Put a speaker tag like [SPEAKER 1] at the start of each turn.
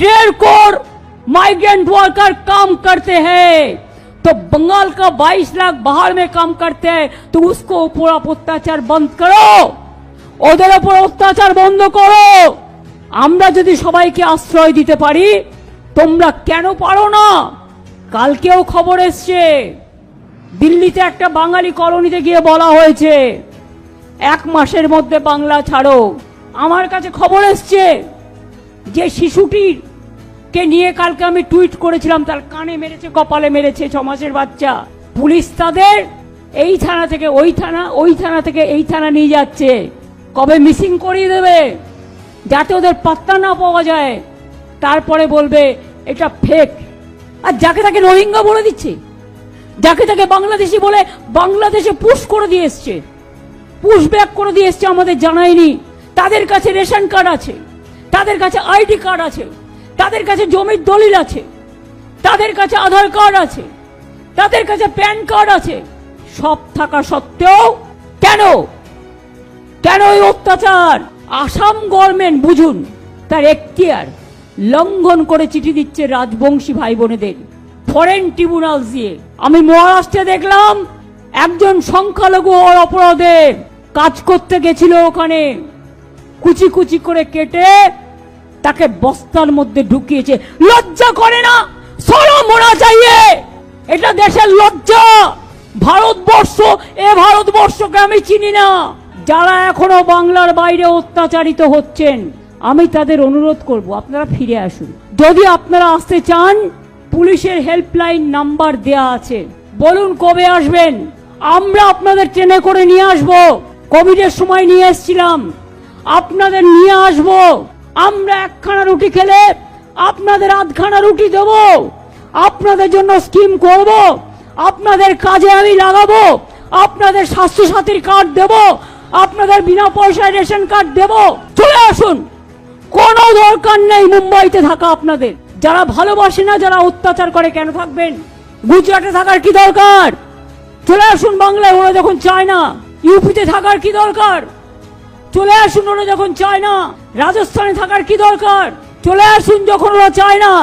[SPEAKER 1] डेढ़ crore migrant worker काम करते हैं तो बंगाल का 22 लाख बाहर में काम करते हैं तो उसको ऊपर आप अत्याचार बंद करो ওদের ওপর অত্যাচার বন্ধ করো আমরা যদি সবাইকে আশ্রয় দিতে পারি তোমরা কেন পারো না কালকেও খবর এসছে দিল্লিতে একটা বাঙালি কলোনিতে গিয়ে বলা হয়েছে এক মাসের মধ্যে বাংলা ছাড়ো আমার কাছে খবর এসছে যে শিশুটির কে নিয়ে কালকে আমি টুইট করেছিলাম, তার কানে মেরেছে, কপালে মেরেছে, ছ মাসের বাচ্চা। পুলিশ তাদের এই থানা থেকে, ওই থানা ওই থানা থেকে এই থানা নিয়ে যাচ্ছে। কবে মিসিং করিয়ে দেবে? যাতে ওদের পাত্তা না পাওয়া যায়। তারপরে বলবে, এটা ফেক আর যাকে তাকে রোহিঙ্গা বলে দিচ্ছে, যাকে তাকে বাংলাদেশি বলে বাংলাদেশে পুশ করে দিয়ে এসছে পুশ ব্যাক করে দিয়ে এসছে আমাদের জানায়নি। তাদের কাছে রেশন কার্ড আছে, তাদের কাছে আইডি কার্ড আছে। তাদের কাছে জমির দলিল আছে। তাদের কাছে আধার কার্ড আছে। তাদের কাছে প্যান কার্ড আছে। সব থাকা সত্ত্বেও কেন? কেন এই অত্যাচার? আসাম গভর্নমেন্ট, বুঝুন, তার এখতিয়ার লঙ্ঘন করে চিঠি দিচ্ছে রাজবংশী ভাই বোনেদের ফরেন ট্রিব্যুনাল দিয়ে। আমি মহারাষ্ট্রে দেখলাম, একজন সংখ্যালঘু ওর অপরাধে কাজ করতে গেছিল ওখানে। কুচি কুচি করে কেটে তাকে বস্তার মধ্যে ঢুকিয়েছে। লজ্জা করে না? সরো মোনা চাইয়ে এটা দেশের লজ্জা। ভারতবর্ষ, এ ভারতবর্ষকে আমি চিনি না। যারা এখনও বাংলার বাইরে অত্যাচারিত হচ্ছেন, আমি তাদের অনুরোধ করব, আপনারা ফিরে আসুন। যদি আপনারা আসতে চান, পুলিশের হেল্পলাইন নাম্বার দেয়া আছে। বলুন কবে আসবেন? আমরা আপনাদের ট্রেনে করে নিয়ে আসব। কোভিডের সময় নিয়ে এসেছিলাম। আপনাদের নিয়ে আসব। আমরা একখানা রুটি খেলে আপনাদের আধখানা রুটি দেব। আপনাদের জন্য স্কিম করব। আপনাদের কাজে আমি লাগাবো। আপনাদের স্বাস্থ্য সাথীর কার্ড দেব। আপনাদের বিনা পয়সায় রেশন কার্ড দেব। চলে আসুন। কোনো দরকার নেই মুম্বাইতে থাকা আপনাদের। যারা ভালোবাসে না, যারা অত্যাচার করে কেন থাকবেন? গুজরাটে থাকার কি দরকার? চলে আসুন বাংলায়, ওরা যখন চায় না, ইউপিতে থাকার কি দরকার? চলে আসুন ওরা যখন চায় না, রাজস্থানে থাকার কি দরকার? চলে আসুন যখন ওরা চায় না।